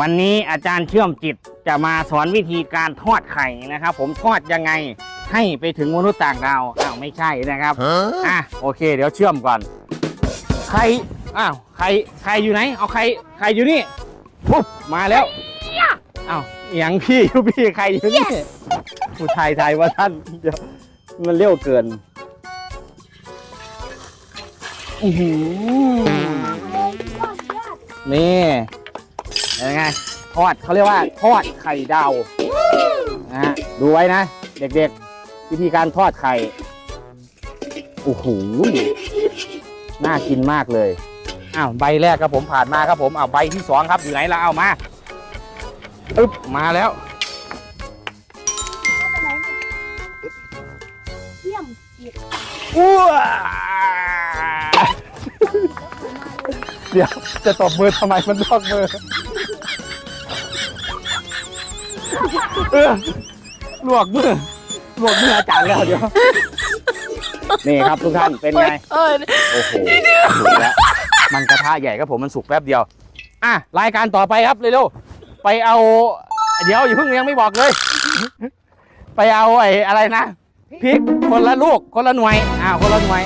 วันนี้อาจารย์เชื่อมจิตจะมาสอนวิธีการทอดไข่นะครับ ผมทอดยังไงให้ไปถึงมนุษย์ต่างดาวอ้าวไม่ใช่นะครับอะโอเค เดี๋ยวเชื่อมก่อนไข่อ้าวไข่ไข่อยู่ไหน เอาไข่ไข่อยู่นี่ปุ๊บมาแล้วอ้าวเอียงพี่อยู่พี่ไข่อยู่นี่ผู้ชายไทยว่าท่านเดี๋ยวมันเร็วเกินอื้อหือนี่ ยังไงทอดเขาเรียกว่าทอดไข่ดาวนะฮะดูไว้นะ เด็กๆ วิธีการทอดไข่โอ้โหน่ากินมากเลยอ้าวใบแรกครับผมผ่านมาครับผมอ้าวใบที่สองครับอยู่ไหนละเอามาอึ๊บมาแล้วเยี่ยมอ้วเดี๋ยวจะตบมือทำไมมันลอกมือ เออลวกมือลวกมืออาจารย์แล้วเดี๋ยว นี่ครับทุกท่านเป็นไงโอ้โหสุกแล้ว มันกระทะใหญ่ครับผมมันสุกแป๊บเดียว อะรายการต่อไปครับเร็วๆไปเอา เดี๋ยวอย่าเพิ่งยังไม่บอกเลย ไปเอาไอ้อะไรนะพริกคนละลูกคนละหน่วยอ้าวคนละหน่วย